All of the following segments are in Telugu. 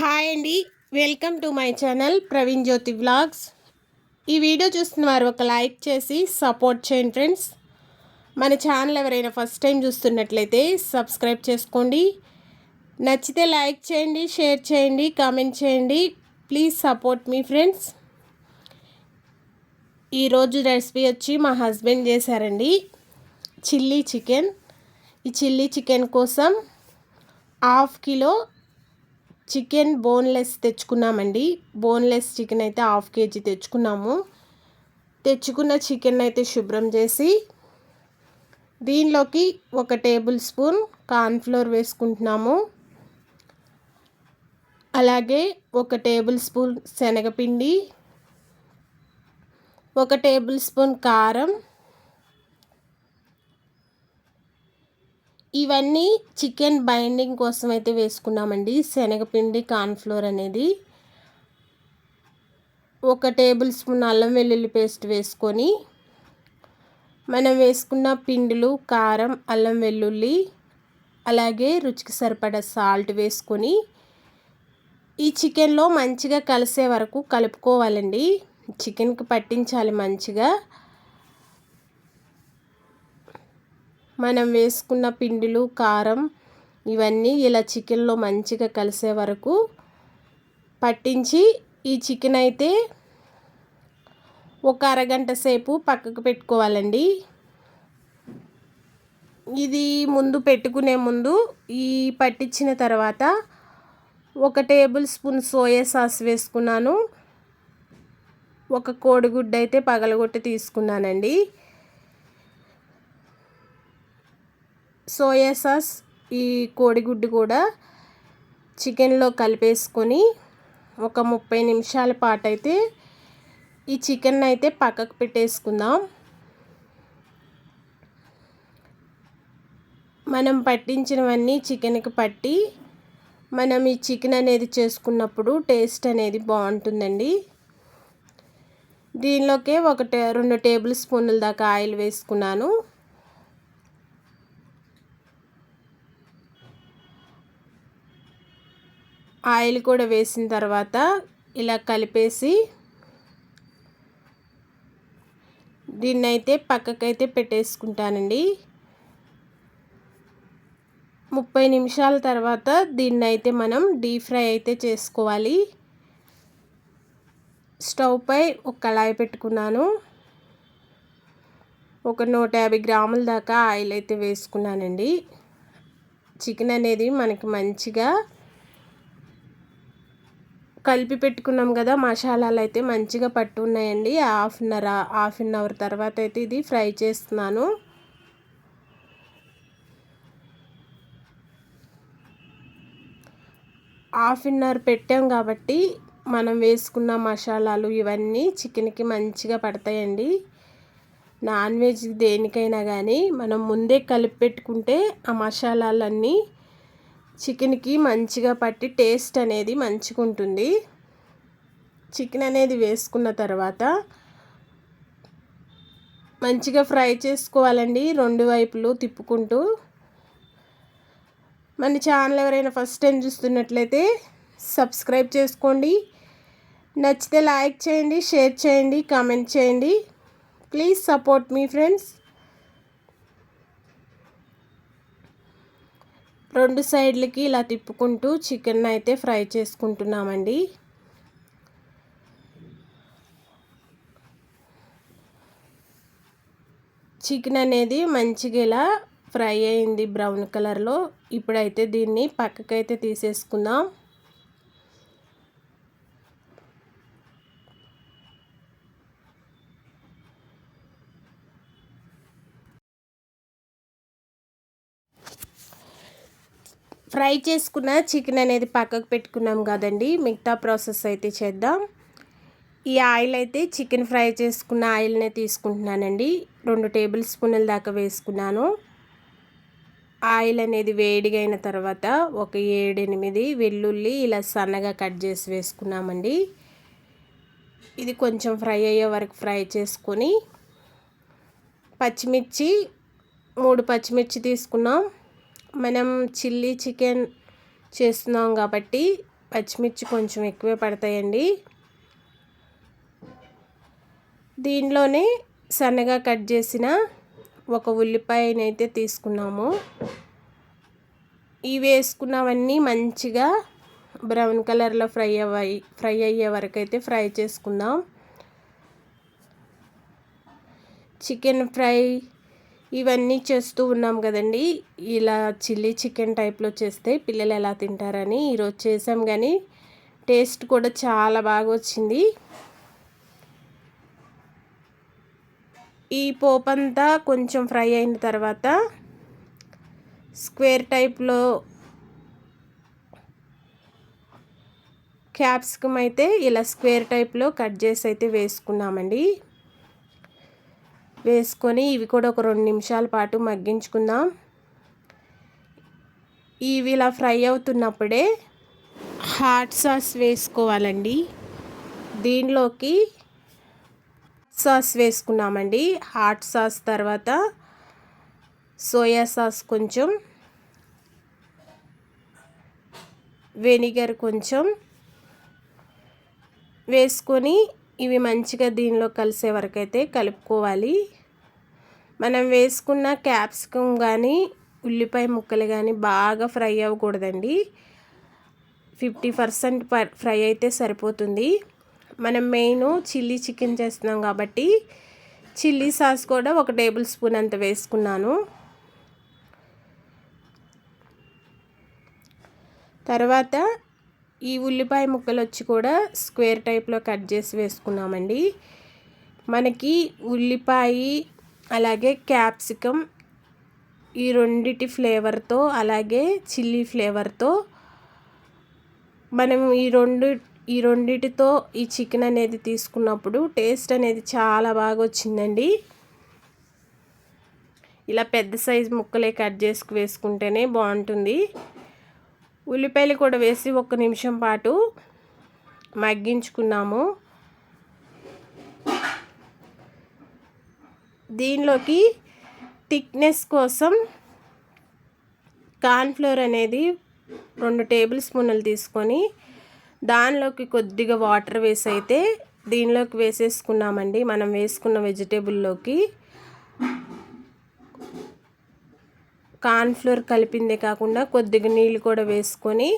హాయ్ అండి. Welcome to my channel Praveen Jyothi vlogs. ఈ వీడియో చూస్తున్న వారు ఒక లైక్ చేసి సపోర్ట్ చేయండి ఫ్రెండ్స్. మన ఛానల్ ఎవరైనా ఫస్ట్ టైం చూస్తున్నట్లయితే సబ్స్క్రైబ్ చేసుకోండి. నచ్చితే లైక్ చేయండి షేర్ చేయండి కామెంట్ చేయండి. ప్లీజ్ సపోర్ట్ మీ ఫ్రెండ్స్. ఈరోజు రెసిపీ వచ్చి మా హస్బెండ్ చేశారండి. Chilli chicken. ఈ చిల్లీ చికెన్ కోసం హాఫ్ కిలో చికెన్ బోన్లెస్ తెచ్చుకున్నామండి. బోన్లెస్ చికెన్ అయితే హాఫ్ కేజీ తెచ్చుకున్నాము. తెచ్చుకున్న చికెన్ అయితే శుభ్రం చేసి దీనిలోకి ఒక టేబుల్ స్పూన్ కార్న్ఫ్లోర్ వేసుకుంటున్నాము. అలాగే ఒక టేబుల్ స్పూన్ శనగపిండి ఒక టేబుల్ స్పూన్ కారం ఇవన్నీ చికెన్ బైండింగ్ కోసం అయితే వేసుకున్నామండి. శనగపిండి కార్న్ఫ్లోర్ అనేది. ఒక టేబుల్ స్పూన్ అల్లం వెల్లుల్లి పేస్ట్ వేసుకొని మనం వేసుకున్న పిండిలు కారం అల్లం వెల్లుల్లి అలాగే రుచికి సరిపడా సాల్ట్ వేసుకొని ఈ చికెన్లో మంచిగా కలిసే వరకు కలుపుకోవాలండి. చికెన్కి పట్టించాలి మంచిగా. మనం వేసుకున్న పిండిలు కారం ఇవన్నీ ఇలా చికెన్లో మంచిగా కలిసే వరకు పట్టించి ఈ చికెన్ అయితే ఒక అరగంట సేపు పక్కకు పెట్టుకోవాలండి. ఇది ముందు పెట్టుకునే ముందు ఈ పట్టించిన తర్వాత ఒక టేబుల్ స్పూన్ సోయా సాస్ వేసుకున్నాను. ఒక కోడిగుడ్డ అయితే పగలగొట్టి తీసుకున్నానండి. సోయా సాస్ ఈ కోడిగుడ్డు కూడా చికెన్లో కలిపేసుకొని ఒక ముప్పై నిమిషాల పాటు అయితే ఈ చికెన్ అయితే పక్కకు పెట్టేసుకుందాం. మనం పట్టించినవన్నీ చికెన్కి పట్టి మనం ఈ చికెన్ అనేది చేసుకున్నప్పుడు టేస్ట్ అనేది బాగుంటుందండి. దీనిలోకే ఒక రెండు టేబుల్ స్పూన్ల దాకా ఆయిల్ వేసుకున్నాను. ఆయిల్ కూడా వేసిన తర్వాత ఇలా కలిపేసి దీన్ని అయితే పక్కకైతే పెట్టేసుకుంటానండి. ముప్పై నిమిషాల తర్వాత దీన్ని అయితే మనం డీప్ ఫ్రై అయితే చేసుకోవాలి. స్టవ్ పై ఒక కళాయి పెట్టుకున్నాను. ఒక నూట యాభై గ్రాముల దాకా ఆయిల్ అయితే వేసుకున్నానండి. చికెన్ అనేది మనకి మంచిగా కలిపి పెట్టుకున్నాం కదా మసాలాలు అయితే మంచిగా పట్టు ఉన్నాయండి half an hour half an hour తర్వాత అయితే ఇది ఫ్రై చేస్తున్నాను. హాఫ్ అన్ అవర్ పెట్టాం కాబట్టి మనం వేసుకున్న మసాలాలు ఇవన్నీ చికెన్కి మంచిగా పడతాయండి. నాన్ వెజ్ దేనికైనా కానీ మనం ముందే కలిపి పెట్టుకుంటే ఆ మసాలాలన్నీ చికెన్కి మంచిగా పట్టి టేస్ట్ అనేది మంచిగా ఉంటుంది చికెన్ అనేది వేసుకున్న తర్వాత మంచిగా ఫ్రై చేసుకోవాలండి. రెండు వైపులు తిప్పుకుంటూ. మన ఛానల్ ఎవరైనా ఫస్ట్ టైం చూస్తున్నట్లయితే సబ్స్క్రైబ్ చేసుకోండి. నచ్చితే లైక్ చేయండి షేర్ చేయండి కామెంట్ చేయండి. ప్లీజ్ సపోర్ట్ మీ ఫ్రెండ్స్. రెండు సైడ్లకి ఇలా తిప్పుకుంటూ చికెన్ అయితే ఫ్రై చేసుకుంటున్నామండి. చికెన్ అనేది మంచిగా ఇలా ఫ్రై అయింది బ్రౌన్ కలర్లో. ఇప్పుడైతే దీన్ని పక్కకైతే తీసేసుకుందాం. ఫ్రై చేసుకున్న చికెన్ అనేది పక్కకు పెట్టుకున్నాం కదండి. మిగతా ప్రాసెస్ అయితే చేద్దాం. ఈ ఆయిల్ అయితే చికెన్ ఫ్రై చేసుకున్న ఆయిల్నే తీసుకుంటున్నానండి. రెండు టేబుల్ స్పూన్ల దాకా వేసుకున్నాను. ఆయిల్ అనేది వేడిగా అయిన తర్వాత ఒక ఏడెనిమిది వెల్లుల్లి ఇలా సన్నగా కట్ చేసి వేసుకున్నామండి. ఇది కొంచెం ఫ్రై అయ్యే వరకు ఫ్రై చేసుకొని పచ్చిమిర్చి మూడు పచ్చిమిర్చి తీసుకున్నాం. మనం చిల్లీ చికెన్ చేస్తున్నాం కాబట్టి పచ్చిమిర్చి కొంచెం ఎక్కువే పడతాయండి. దీనిలోనే సన్నగా కట్ చేసిన ఒక ఉల్లిపాయనైతే తీసుకున్నాము. ఇవి వేసుకున్నవన్నీ మంచిగా బ్రౌన్ కలర్లో ఫ్రై అవ్వాయి ఫ్రై అయ్యే వరకు అయితే ఫ్రై చేసుకుందాం. చికెన్ ఫ్రై ఇవన్నీ చేస్తూ ఉన్నాం కదండి. ఇలా చిల్లీ చికెన్ టైప్లో చేస్తే పిల్లలు ఎలా తింటారని ఈరోజు చేసాం కానీ టేస్ట్ కూడా చాలా బాగా వచ్చింది. ఈ పోపంతా కొంచెం ఫ్రై అయిన తర్వాత స్క్వేర్ టైప్లో క్యాప్సికమ్ అయితే ఇలా స్క్వేర్ టైప్లో కట్ చేసి అయితే వేసుకున్నామండి. వేసుకొని ఇవి కూడా ఒక రెండు నిమిషాల పాటు మగ్గించుకుందాం. ఇవి ఇలా ఫ్రై అవుతున్నప్పుడే హాట్ సాస్ వేసుకోవాలండి. దీనిలోకి సాస్ వేసుకున్నామండి. హాట్ సాస్ తర్వాత సోయా సాస్ కొంచెం వెనిగర్ కొంచెం వేసుకొని ఇవి మంచిగా దీనిలో కలిసే వరకు అయితే కలుపుకోవాలి. మనం వేసుకున్న క్యాప్సికమ్ కానీ ఉల్లిపాయ ముక్కలు కానీ బాగా ఫ్రై అవ్వకూడదండి. ఫిఫ్టీ పర్సెంట్ ఫ్రై అయితే సరిపోతుంది. మనం మెయిన్ చిల్లీ చికెన్ చేస్తున్నాం కాబట్టి చిల్లీ సాస్ కూడా ఒక టేబుల్ స్పూన్ అంత వేసుకున్నాను. తర్వాత ఈ ఉల్లిపాయ ముక్కలు వచ్చి కూడా స్క్వేర్ టైప్లో కట్ చేసి వేసుకున్నామండి. మనకి ఉల్లిపాయ అలాగే క్యాప్సికమ్ ఈ రెండిటి ఫ్లేవర్తో అలాగే చిల్లీ ఫ్లేవర్తో మనం ఈ రెండు ఈ రెండిటితో ఈ చికెన్ అనేది తీసుకున్నప్పుడు టేస్ట్ అనేది చాలా బాగా వచ్చిందండి. ఇలా పెద్ద సైజు ముక్కలే కట్ చేసుకు వేసుకుంటేనే బాగుంటుంది. ఉల్లిపాయలు కూడా వేసి ఒక నిమిషం పాటు మగ్గించుకున్నాము. దీనిలోకి థిక్నెస్ కోసం కార్న్ఫ్లోర్ అనేది రెండు టేబుల్ స్పూన్లు తీసుకొని దానిలోకి కొద్దిగా వాటర్ వేసి అయితే దీనిలోకి వేసేసుకున్నామండి. మనం వేసుకున్న వెజిటేబుల్లోకి కార్న్ఫ్లోర్ కలిపిందే కాకుండా కొద్దిగా నీళ్ళు కూడా వేసుకొని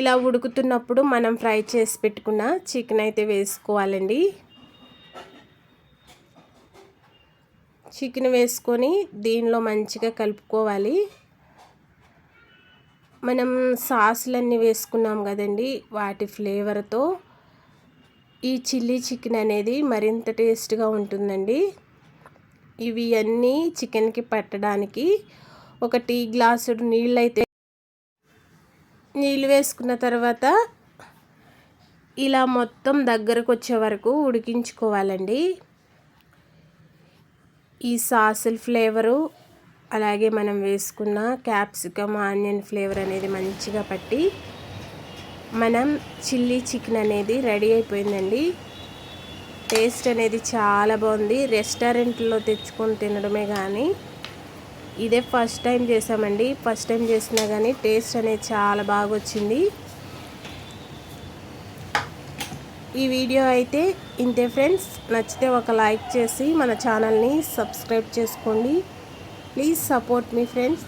ఇలా ఉడుకుతున్నప్పుడు మనం ఫ్రై చేసి పెట్టుకున్న చికెన్ అయితే వేసుకోవాలండి. చికెన్ వేసుకొని దీనిలో మంచిగా కలుపుకోవాలి. మనం సాసులన్నీ వేసుకున్నాం కదండి వాటి ఫ్లేవర్తో ఈ చిల్లీ చికెన్ అనేది మరింత టేస్ట్గా ఉంటుందండి. ఇవి అన్నీ చికెన్కి పెట్టడానికి ఒక టీ గ్లాసుడు నీళ్ళు అయితే నీళ్ళు వేసుకున్న తర్వాత ఇలా మొత్తం దగ్గరకు వచ్చే వరకు ఉడికించుకోవాలండి. ఈ సాసుల ఫ్లేవరు అలాగే మనం వేసుకున్న క్యాప్సికమ్ ఆనియన్ ఫ్లేవర్ అనేది మంచిగా పట్టి మనం చిల్లీ చికెన్ అనేది రెడీ అయిపోయిందండి. టేస్ట్ అనేది చాలా బాగుంది. రెస్టారెంట్లో తెచ్చుకొని తినడమే కానీ ఇదే ఫస్ట్ టైం చేసామండి. ఫస్ట్ టైం చేసినా కానీ టేస్ట్ అనేది చాలా బాగా వచ్చింది. ఈ వీడియో అయితే ఇంతే ఫ్రెండ్స్. నచ్చితే ఒక లైక్ చేసి మన ఛానల్ని సబ్స్క్రైబ్ చేసుకోండి. ప్లీజ్ సపోర్ట్ మీ ఫ్రెండ్స్.